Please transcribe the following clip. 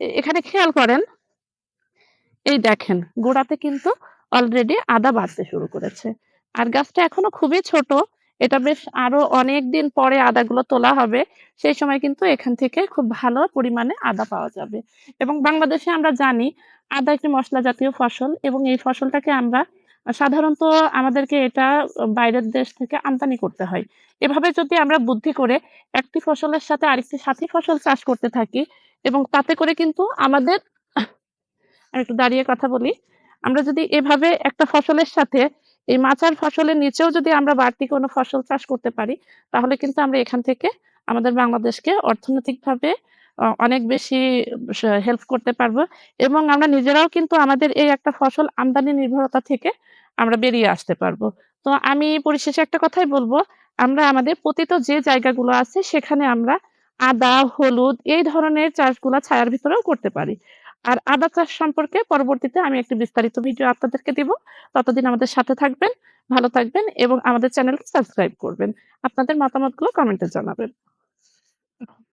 এখানে খেয়াল করেন এই দেখেন, গোড়াতে কিন্তু অলরেডি আদা বাড়তে শুরু করেছে। আর গাছটা এখনও খুবই ছোট। এটা বেশ আরও অনেক দিন পরে আদাগুলো তোলা হবে। সেই সময় কিন্তু এখান থেকে খুব ভালো পরিমাণে আদা পাওয়া যাবে। এবং বাংলাদেশে আমরা জানি, আদা একটি মশলা জাতীয় ফসল এবং এই ফসলটাকে আমরা সাধারণত আমাদেরকে এটা বাইরের দেশ থেকে আমদানি করতে হয়। এভাবে যদি আমরা বুদ্ধি করে একটি ফসলের সাথে আরেকটি সাথী ফসল চাষ করতে থাকি এবং তাতে করে কিন্তু আমাদের একটু দাঁড়িয়ে কথা বলি। আমরা যদি এভাবে একটা ফসলের সাথে এই মাচার ফসলের নিচেও যদি আমরা বাড়তি কোনো ফসল চাষ করতে পারি, তাহলে কিন্তু আমরা এখান থেকে আমাদের বাংলাদেশকে অর্থনৈতিকভাবে অনেক বেশি হেল্প করতে পারব এবং আমরা নিজেরাও কিন্তু আমাদের এই একটা ফসল আমদানি নির্ভরতা থেকে আমরা বেরিয়ে আসতে পারব। তো আমি পরিশেষে একটা কথাই বলব আমরা আমাদের পতিত যে জায়গাগুলো আছে সেখানে আমরা আদা, হলুদ এই ধরনের চাষগুলা ছায়ার ভিতরেও করতে পারি। আর আদা চাষ সম্পর্কে পরবর্তীতে আমি একটি বিস্তারিত ভিডিও আপনাদেরকে দিব। ততদিন আমাদের সাথে থাকবেন, ভালো থাকবেন এবং আমাদের চ্যানেলকে সাবস্ক্রাইব করবেন। আপনাদের মতামতগুলো কমেন্টে জানাবেন।